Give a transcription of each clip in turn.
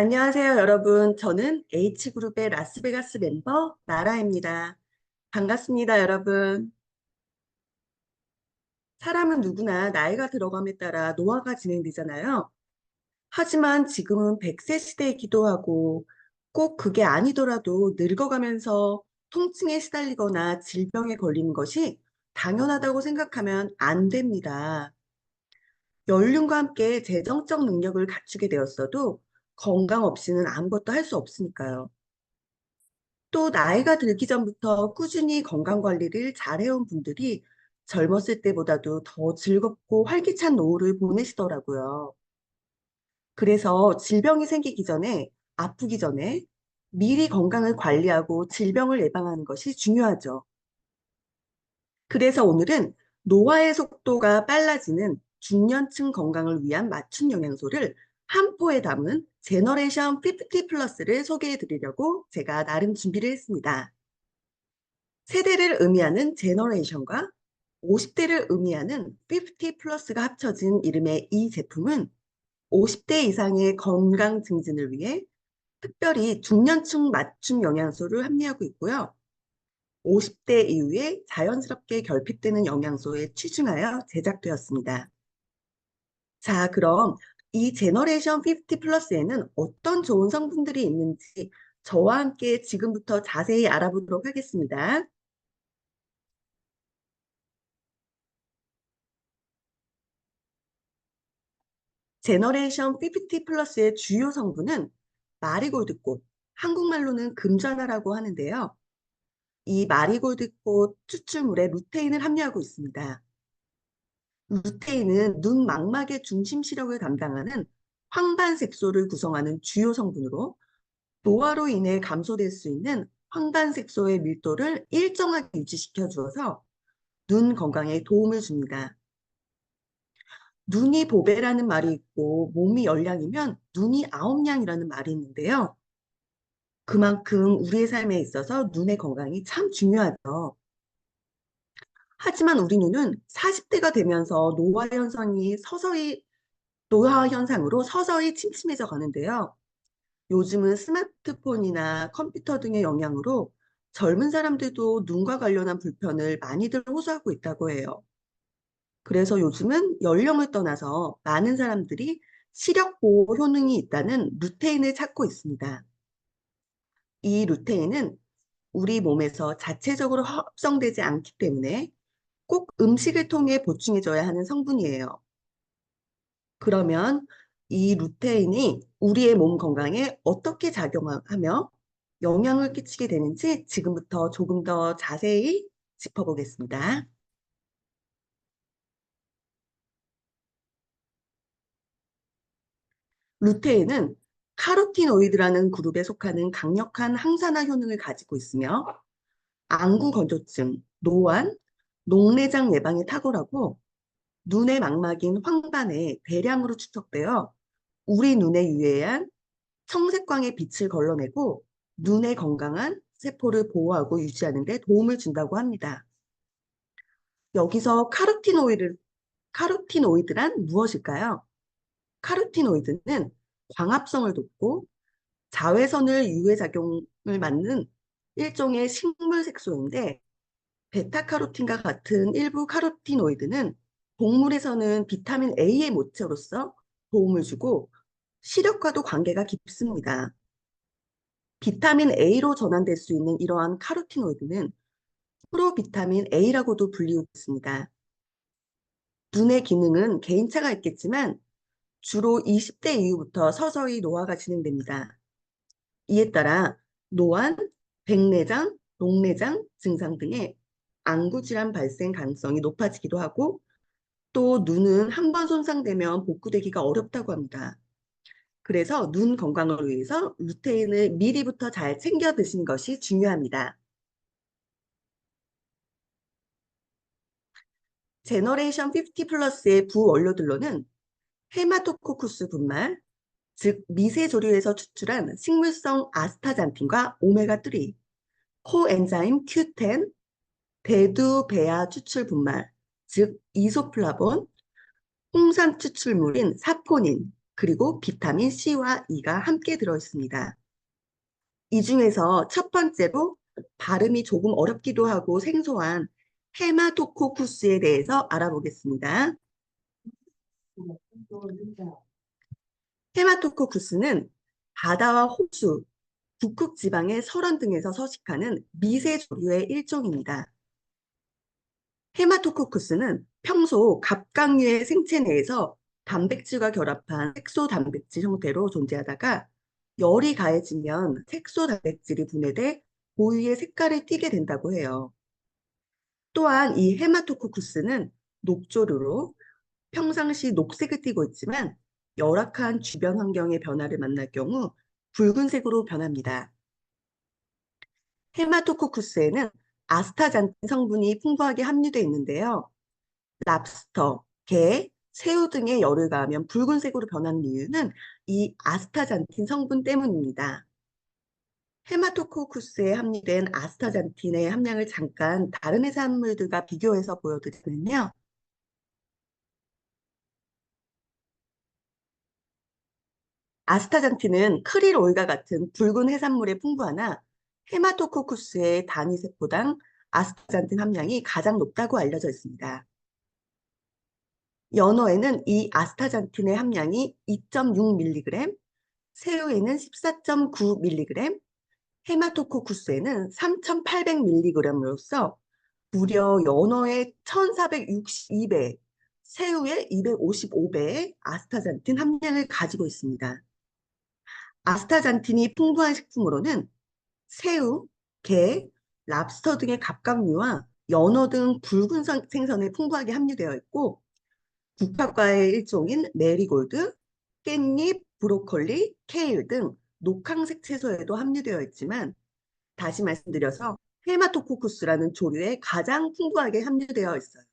안녕하세요, 여러분. 저는 H그룹의 라스베가스 멤버 나라입니다. 반갑습니다, 여러분. 사람은 누구나 나이가 들어감에 따라 노화가 진행되잖아요. 하지만 지금은 100세 시대이기도 하고 꼭 그게 아니더라도 늙어가면서 통증에 시달리거나 질병에 걸리는 것이 당연하다고 생각하면 안 됩니다. 연륜과 함께 재정적 능력을 갖추게 되었어도 건강 없이는 아무것도 할 수 없으니까요. 또 나이가 들기 전부터 꾸준히 건강 관리를 잘해온 분들이 젊었을 때보다도 더 즐겁고 활기찬 노후를 보내시더라고요. 그래서 질병이 생기기 전에, 아프기 전에 미리 건강을 관리하고 질병을 예방하는 것이 중요하죠. 그래서 오늘은 노화의 속도가 빨라지는 중년층 건강을 위한 맞춤 영양소를 한 포에 담은 제너레이션 50 플러스를 소개해 드리려고 제가 나름 준비를 했습니다. 세대를 의미하는 제너레이션과 50대를 의미하는 50 플러스가 합쳐진 이름의 이 제품은 50대 이상의 건강 증진을 위해 특별히 중년층 맞춤 영양소를 함유하고 있고요. 50대 이후에 자연스럽게 결핍되는 영양소에 취중하여 제작되었습니다. 자, 그럼 이 제너레이션 50 플러스에는 어떤 좋은 성분들이 있는지 저와 함께 지금부터 자세히 알아보도록 하겠습니다. 제너레이션 50 플러스의 주요 성분은 마리골드꽃, 한국말로는 금전화라고 하는데요. 이 마리골드꽃 추출물에 루테인을 함유하고 있습니다. 루테인은 눈 망막의 중심 시력을 담당하는 황반색소를 구성하는 주요 성분으로 노화로 인해 감소될 수 있는 황반색소의 밀도를 일정하게 유지시켜 주어서 눈 건강에 도움을 줍니다. 눈이 보배라는 말이 있고 몸이 열량이면 눈이 아홉량이라는 말이 있는데요. 그만큼 우리의 삶에 있어서 눈의 건강이 참 중요하죠. 하지만 우리 눈은 40대가 되면서 노화 현상이 서서히 노화 현상으로 서서히 침침해져 가는데요. 요즘은 스마트폰이나 컴퓨터 등의 영향으로 젊은 사람들도 눈과 관련한 불편을 많이들 호소하고 있다고 해요. 그래서 요즘은 연령을 떠나서 많은 사람들이 시력 보호 효능이 있다는 루테인을 찾고 있습니다. 이 루테인은 우리 몸에서 자체적으로 합성되지 않기 때문에 꼭 음식을 통해 보충해줘야 하는 성분이에요. 그러면 이 루테인이 우리의 몸 건강에 어떻게 작용하며 영향을 끼치게 되는지 지금부터 조금 더 자세히 짚어보겠습니다. 루테인은 카로티노이드라는 그룹에 속하는 강력한 항산화 효능을 가지고 있으며 안구 건조증, 노안, 녹내장 예방에 탁월하고 눈의 망막인 황반에 대량으로 축적되어 우리 눈에 유해한 청색광의 빛을 걸러내고 눈의 건강한 세포를 보호하고 유지하는 데 도움을 준다고 합니다. 여기서 카로티노이드, 카로티노이드란 무엇일까요? 카로티노이드는 광합성을 돕고 자외선을 유해작용을 막는 일종의 식물 색소인데 베타카로틴과 같은 일부 카로티노이드는 동물에서는 비타민 A의 모체로서 도움을 주고 시력과도 관계가 깊습니다. 비타민 A로 전환될 수 있는 이러한 카로티노이드는 프로비타민 A라고도 불리고 있습니다. 눈의 기능은 개인차가 있겠지만 주로 20대 이후부터 서서히 노화가 진행됩니다. 이에 따라 노안, 백내장, 녹내장 증상 등의 안구 질환 발생 가능성이 높아지기도 하고 또 눈은 한 번 손상되면 복구되기가 어렵다고 합니다. 그래서 눈 건강을 위해서 루테인을 미리부터 잘 챙겨 드시는 것이 중요합니다. 제너레이션 50 플러스의 부원료들로는 헤마토코쿠스 분말, 즉 미세 조류에서 추출한 식물성 아스타잔틴과 오메가3, 코엔자임 Q10, 대두배아 추출 분말, 즉 이소플라본, 홍삼 추출물인 사포닌, 그리고 비타민 C와 E가 함께 들어있습니다. 이 중에서 첫 번째로 발음이 조금 어렵기도 하고 생소한 헤마토코쿠스에 대해서 알아보겠습니다. 헤마토코쿠스는 바다와 호수, 북극 지방의 설원 등에서 서식하는 미세 조류의 일종입니다. 헤마토코쿠스는 평소 갑각류의 생체 내에서 단백질과 결합한 색소 단백질 형태로 존재하다가 열이 가해지면 색소 단백질이 분해돼 고유의 색깔을 띠게 된다고 해요. 또한 이 헤마토코쿠스는 녹조류로 평상시 녹색을 띠고 있지만 열악한 주변 환경의 변화를 만날 경우 붉은색으로 변합니다. 헤마토코쿠스에는 아스타잔틴 성분이 풍부하게 함유되어 있는데요. 랍스터, 게, 새우 등의 열을 가하면 붉은색으로 변하는 이유는 이 아스타잔틴 성분 때문입니다. 헤마토코쿠스에 함유된 아스타잔틴의 함량을 잠깐 다른 해산물들과 비교해서 보여드리면요. 아스타잔틴은 크릴 오일과 같은 붉은 해산물에 풍부하나 헤마토코쿠스의 단위세포당 아스타잔틴 함량이 가장 높다고 알려져 있습니다. 연어에는 이 아스타잔틴의 함량이 2.6mg, 새우에는 14.9mg, 헤마토코쿠스에는 3,800mg으로서 무려 연어의 1,462배, 새우의 255배의 아스타잔틴 함량을 가지고 있습니다. 아스타잔틴이 풍부한 식품으로는 새우, 게, 랍스터 등의 갑각류와 연어 등 붉은 생선에 풍부하게 함유되어 있고 국화과의 일종인 메리골드, 깻잎, 브로콜리, 케일 등 녹황색 채소에도 함유되어 있지만 다시 말씀드려서 헤마토코쿠스라는 조류에 가장 풍부하게 함유되어 있어요.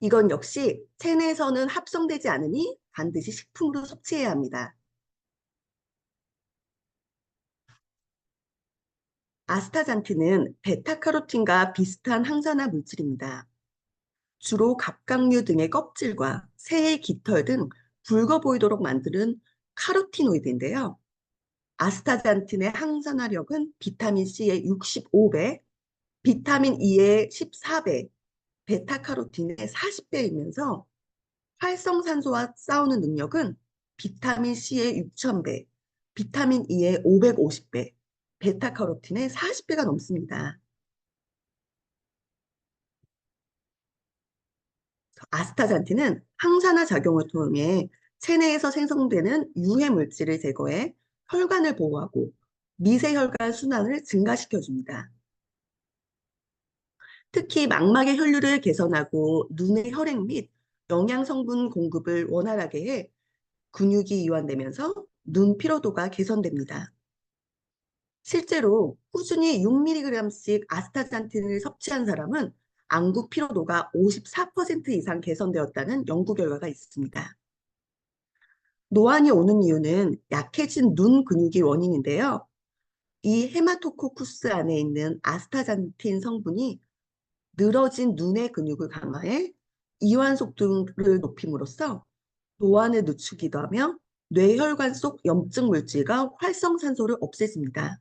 이건 역시 체내에서는 합성되지 않으니 반드시 식품으로 섭취해야 합니다. 아스타잔틴은 베타카로틴과 비슷한 항산화 물질입니다. 주로 갑각류 등의 껍질과 새의 깃털 등 붉어 보이도록 만드는 카로티노이드인데요. 아스타잔틴의 항산화력은 비타민 C의 65배, 비타민 E의 14배, 베타카로틴의 40배이면서 활성산소와 싸우는 능력은 비타민 C의 6000배, 비타민 E의 550배, 베타카로틴의 40배가 넘습니다. 아스타잔틴은 항산화 작용을 통해 체내에서 생성되는 유해 물질을 제거해 혈관을 보호하고 미세혈관 순환을 증가시켜줍니다. 특히 망막의 혈류를 개선하고 눈의 혈액 및 영양 성분 공급을 원활하게 해 근육이 이완되면서 눈 피로도가 개선됩니다. 실제로 꾸준히 6mg씩 아스타잔틴을 섭취한 사람은 안구 피로도가 54% 이상 개선되었다는 연구 결과가 있습니다. 노안이 오는 이유는 약해진 눈 근육이 원인인데요. 이 헤마토코쿠스 안에 있는 아스타잔틴 성분이 늘어진 눈의 근육을 강화해 이완 속도를 높임으로써 노안을 늦추기도 하며 뇌혈관 속 염증 물질과 활성산소를 없애줍니다.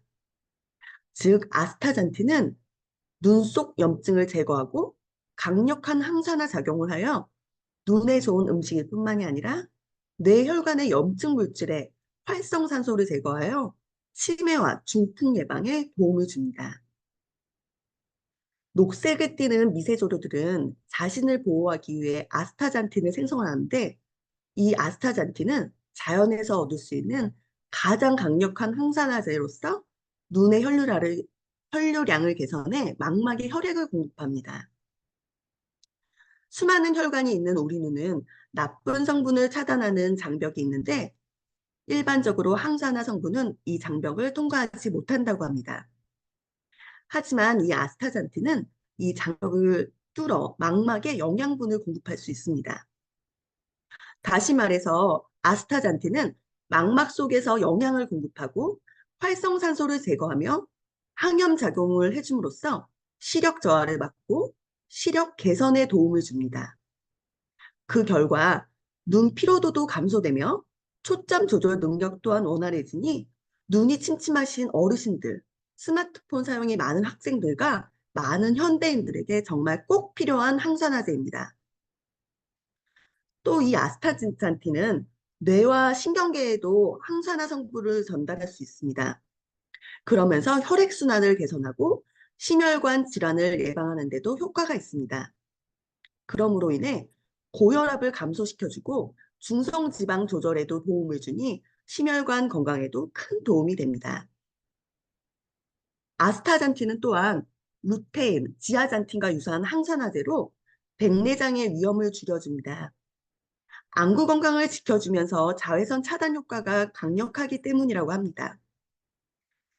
즉 아스타잔틴은 눈 속 염증을 제거하고 강력한 항산화 작용을 하여 눈에 좋은 음식일 뿐만이 아니라 뇌혈관의 염증 물질의 활성산소를 제거하여 치매와 중풍 예방에 도움을 줍니다. 녹색을 띠는 미세조류들은 자신을 보호하기 위해 아스타잔틴을 생성하는데 이 아스타잔틴은 자연에서 얻을 수 있는 가장 강력한 항산화제로서 눈의 혈류량을, 혈류량을 개선해 망막에 혈액을 공급합니다. 수많은 혈관이 있는 우리 눈은 나쁜 성분을 차단하는 장벽이 있는데 일반적으로 항산화 성분은 이 장벽을 통과하지 못한다고 합니다. 하지만 이 아스타잔틴은 이 장벽을 뚫어 망막에 영양분을 공급할 수 있습니다. 다시 말해서 아스타잔틴은 망막 속에서 영양을 공급하고 활성산소를 제거하며 항염 작용을 해줌으로써 시력 저하를 막고 시력 개선에 도움을 줍니다. 그 결과 눈 피로도도 감소되며 초점 조절 능력 또한 원활해지니 눈이 침침하신 어르신들, 스마트폰 사용이 많은 학생들과 많은 현대인들에게 정말 꼭 필요한 항산화제입니다. 또 이 아스타진찬틴은 뇌와 신경계에도 항산화 성분을 전달할 수 있습니다. 그러면서 혈액순환을 개선하고 심혈관 질환을 예방하는 데도 효과가 있습니다. 그러므로 인해 고혈압을 감소시켜주고 중성지방 조절에도 도움을 주니 심혈관 건강에도 큰 도움이 됩니다. 아스타잔틴은 또한 루테인, 지아잔틴과 유사한 항산화제로 백내장의 위험을 줄여줍니다. 안구 건강을 지켜주면서 자외선 차단 효과가 강력하기 때문이라고 합니다.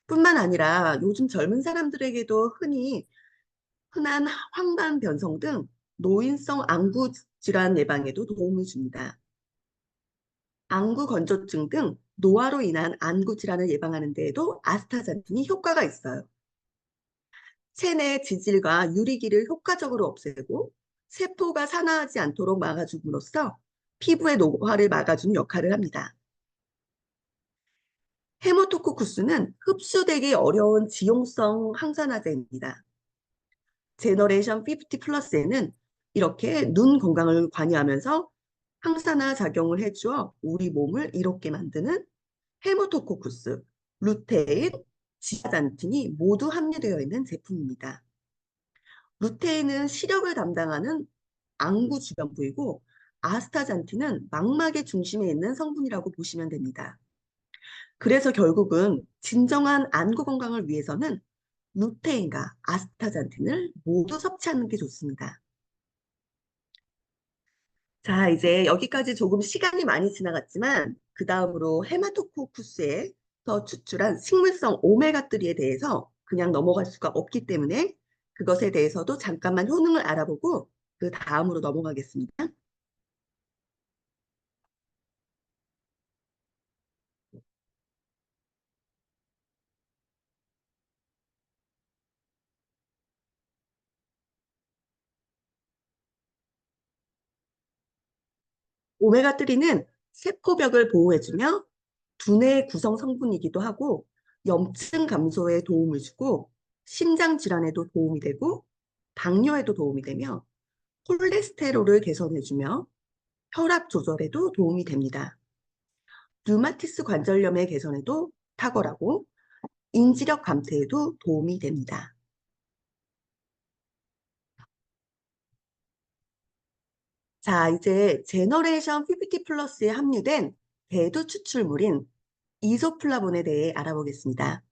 뿐만 아니라 요즘 젊은 사람들에게도 흔히 흔한 황반 변성 등 노인성 안구 질환 예방에도 도움을 줍니다. 안구 건조증 등 노화로 인한 안구 질환을 예방하는 데에도 아스타잔틴이 효과가 있어요. 체내 지질과 유리기를 효과적으로 없애고 세포가 산화하지 않도록 막아줌으로써 피부의 노화를 막아주는 역할을 합니다. 헤모토코쿠스는 흡수되기 어려운 지용성 항산화제입니다. 제너레이션 50 플러스에는 이렇게 눈 건강을 관여하면서 항산화 작용을 해주어 우리 몸을 이롭게 만드는 헤모토코쿠스, 루테인, 지아잔틴이 모두 함유되어 있는 제품입니다. 루테인은 시력을 담당하는 안구 주변 부이고 아스타잔틴은 망막의 중심에 있는 성분이라고 보시면 됩니다. 그래서 결국은 진정한 안구 건강을 위해서는 루테인과 아스타잔틴을 모두 섭취하는 게 좋습니다. 자, 이제 여기까지 조금 시간이 많이 지나갔지만 그 다음으로 헤마토코쿠스에서 추출한 식물성 오메가3에 대해서 그냥 넘어갈 수가 없기 때문에 그것에 대해서도 잠깐만 효능을 알아보고 그 다음으로 넘어가겠습니다. 오메가3는 세포벽을 보호해주며 두뇌 구성 성분이기도 하고 염증 감소에 도움을 주고 심장 질환에도 도움이 되고 당뇨에도 도움이 되며 콜레스테롤을 개선해주며 혈압 조절에도 도움이 됩니다. 류마티스 관절염의 개선에도 탁월하고 인지력 감퇴에도 도움이 됩니다. 자, 이제 제너레이션 50 플러스에 함유된 대두 추출물인 이소플라본에 대해 알아보겠습니다.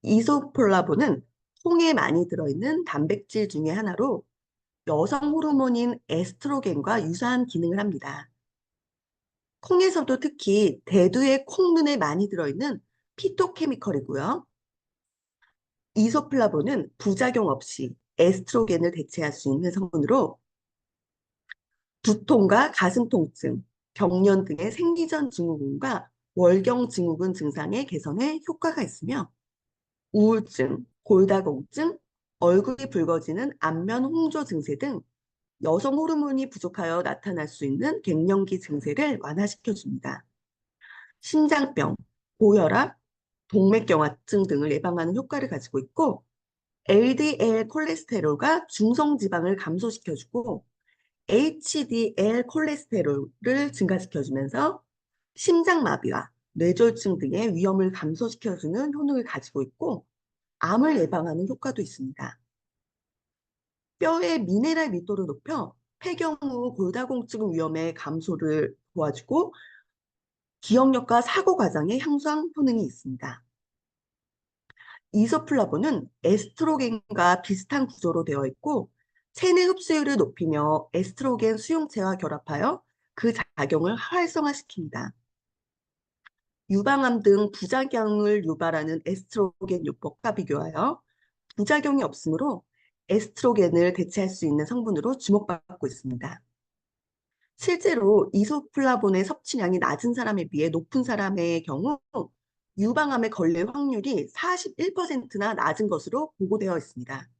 이소플라본은 콩에 많이 들어있는 단백질 중의 하나로 여성 호르몬인 에스트로겐과 유사한 기능을 합니다. 콩에서도 특히 대두의 콩눈에 많이 들어있는 피토케미컬이고요. 이소플라본은 부작용 없이 에스트로겐을 대체할 수 있는 성분으로 두통과 가슴 통증, 경련 등의 생리 전 증후군과 월경 증후군 증상의 개선에 효과가 있으며 우울증, 골다공증, 얼굴이 붉어지는 안면 홍조 증세 등 여성 호르몬이 부족하여 나타날 수 있는 갱년기 증세를 완화시켜 줍니다. 심장병, 고혈압, 동맥경화증 등을 예방하는 효과를 가지고 있고 LDL 콜레스테롤과 중성 지방을 감소시켜주고 HDL 콜레스테롤을 증가시켜주면서 심장마비와 뇌졸중 등의 위험을 감소시켜주는 효능을 가지고 있고 암을 예방하는 효과도 있습니다. 뼈의 미네랄 밀도를 높여 폐경 후 골다공증 위험의 감소를 도와주고 기억력과 사고 과정의 향상 효능이 있습니다. 이소플라본은 에스트로겐과 비슷한 구조로 되어 있고 체내 흡수율을 높이며 에스트로겐 수용체와 결합하여 그 작용을 활성화시킵니다. 유방암 등 부작용을 유발하는 에스트로겐 요법과 비교하여 부작용이 없으므로 에스트로겐을 대체할 수 있는 성분으로 주목받고 있습니다. 실제로 이소플라본의 섭취량이 낮은 사람에 비해 높은 사람의 경우 유방암에 걸릴 확률이 41%나 낮은 것으로 보고되어 있습니다.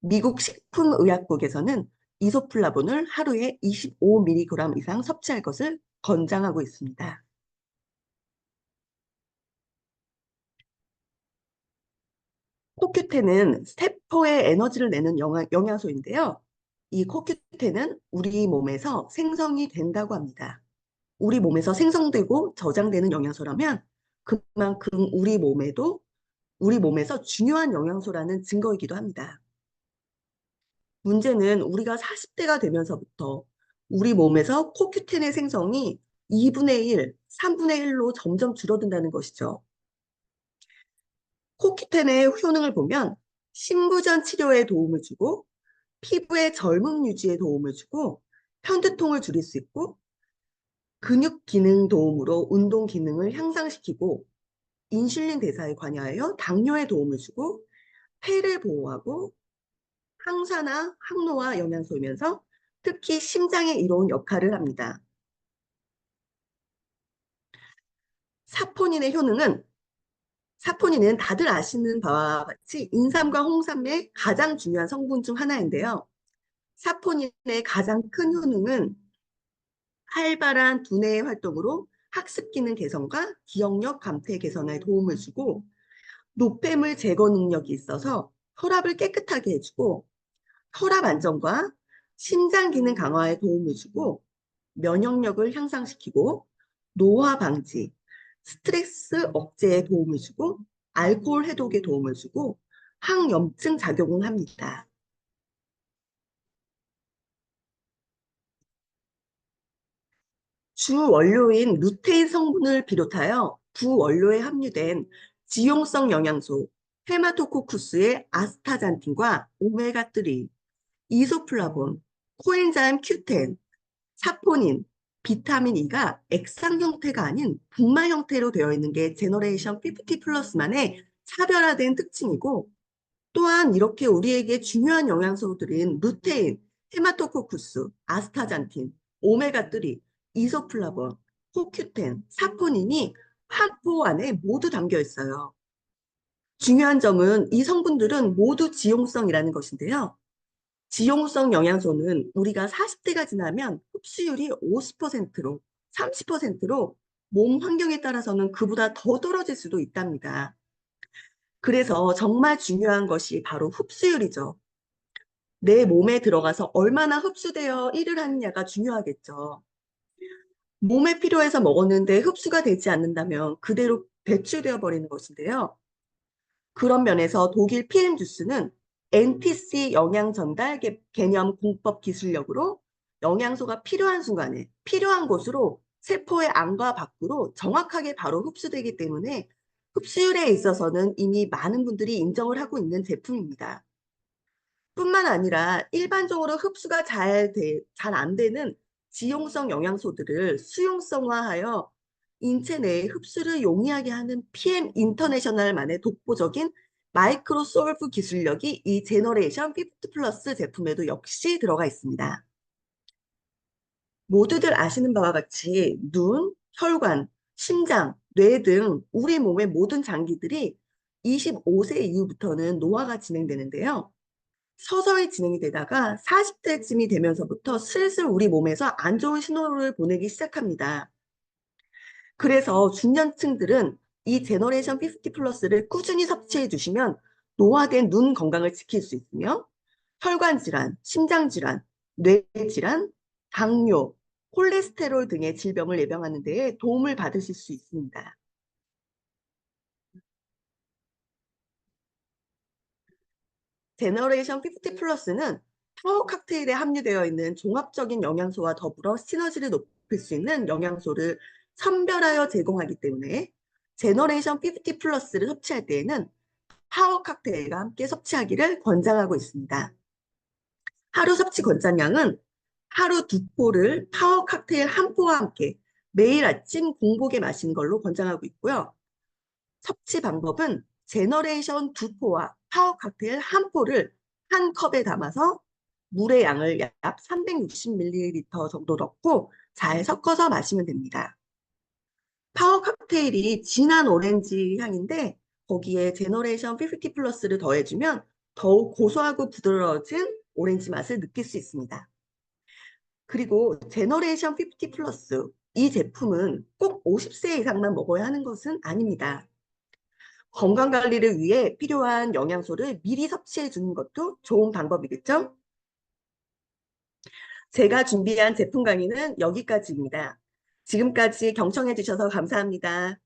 미국 식품의약국에서는 이소플라본을 하루에 25mg 이상 섭취할 것을 권장하고 있습니다. 코큐텐은 세포에 에너지를 내는 영양, 영양 소인데요. 이 코큐텐은 우리 몸에서 생성이 된다고 합니다. 우리 몸에서 생성되고 저장되는 영양소라면 그만큼 우리 몸에도 우리 몸에서 중요한 영양소라는 증거이기도 합니다. 문제는 우리가 40대가 되면서부터 우리 몸에서 코큐텐의 생성이 2분의 1, 3분의 1로 점점 줄어든다는 것이죠. 코큐텐의 효능을 보면 신부전 치료에 도움을 주고 피부의 젊음 유지에 도움을 주고 편두통을 줄일 수 있고 근육 기능 도움으로 운동 기능을 향상시키고 인슐린 대사에 관여하여 당뇨에 도움을 주고 폐를 보호하고 항산화, 항노화 영양소이면서 특히 심장에 이로운 역할을 합니다. 사포닌의 효능은 사포닌은 다들 아시는 바와 같이 인삼과 홍삼의 가장 중요한 성분 중 하나인데요. 사포닌의 가장 큰 효능은 활발한 두뇌의 활동으로 학습 기능 개선과 기억력 감퇴 개선에 도움을 주고 노폐물 제거 능력이 있어서 혈압을 깨끗하게 해주고 혈압 안정과 심장 기능 강화에 도움을 주고 면역력을 향상시키고 노화 방지, 스트레스 억제에 도움을 주고 알코올 해독에 도움을 주고 항염증 작용을 합니다. 주 원료인 루테인 성분을 비롯하여 부원료에 함유된 지용성 영양소 헤마토코쿠스의 아스타잔틴과 오메가3, 이소플라본, 코엔자임 Q10, 사포닌, 비타민 E가 액상 형태가 아닌 분말 형태로 되어 있는 게 제너레이션 50 플러스만의 차별화된 특징이고 또한 이렇게 우리에게 중요한 영양소들인 루테인, 헤마토코쿠스, 아스타잔틴, 오메가3, 이소플라본, 코큐텐, 사포닌이 한 포 안에 모두 담겨 있어요. 중요한 점은 이 성분들은 모두 지용성이라는 것인데요. 지용성 영양소는 우리가 40대가 지나면 흡수율이 50%로 30%로 몸 환경에 따라서는 그보다 더 떨어질 수도 있답니다. 그래서 정말 중요한 것이 바로 흡수율이죠. 내 몸에 들어가서 얼마나 흡수되어 일을 하느냐가 중요하겠죠. 몸에 필요해서 먹었는데 흡수가 되지 않는다면 그대로 배출되어 버리는 것인데요. 그런 면에서 독일 PM 주스는 NTC 영양 전달 개념 공법 기술력으로 영양소가 필요한 순간에 필요한 곳으로 세포의 안과 밖으로 정확하게 바로 흡수되기 때문에 흡수율에 있어서는 이미 많은 분들이 인정을 하고 있는 제품입니다. 뿐만 아니라 일반적으로 흡수가 잘 안 되는 지용성 영양소들을 수용성화하여 인체 내에 흡수를 용이하게 하는 PM 인터내셔널만의 독보적인 마이크로 솔브 기술력이 이 제너레이션 50 플러스 제품에도 역시 들어가 있습니다. 모두들 아시는 바와 같이 눈, 혈관, 심장, 뇌 등 우리 몸의 모든 장기들이 25세 이후부터는 노화가 진행되는데요. 서서히 진행이 되다가 40대쯤이 되면서부터 슬슬 우리 몸에서 안 좋은 신호를 보내기 시작합니다. 그래서 중년층들은 이 제너레이션 50 플러스를 꾸준히 섭취해 주시면 노화된 눈 건강을 지킬 수 있으며 혈관 질환, 심장 질환, 뇌 질환, 당뇨, 콜레스테롤 등의 질병을 예방하는 데 도움을 받으실 수 있습니다. 제너레이션 50 플러스는 파워 칵테일에 함유되어 있는 종합적인 영양소와 더불어 시너지를 높일 수 있는 영양소를 선별하여 제공하기 때문에 제너레이션 50 플러스를 섭취할 때에는 파워 칵테일과 함께 섭취하기를 권장하고 있습니다. 하루 섭취 권장량은 하루 두 포를 파워 칵테일 한 포와 함께 매일 아침 공복에 마시는 걸로 권장하고 있고요. 섭취 방법은 제너레이션 두 포와 파워 칵테일 한 포를 한 컵에 담아서 물의 양을 약 360ml 정도 넣고 잘 섞어서 마시면 됩니다. 파워 칵테일이 진한 오렌지 향인데 거기에 제너레이션 50 플러스를 더해주면 더욱 고소하고 부드러워진 오렌지 맛을 느낄 수 있습니다. 그리고 제너레이션 50 플러스 이 제품은 꼭 50세 이상만 먹어야 하는 것은 아닙니다. 건강 관리를 위해 필요한 영양소를 미리 섭취해 주는 것도 좋은 방법이겠죠? 제가 준비한 제품 강의는 여기까지입니다. 지금까지 경청해 주셔서 감사합니다.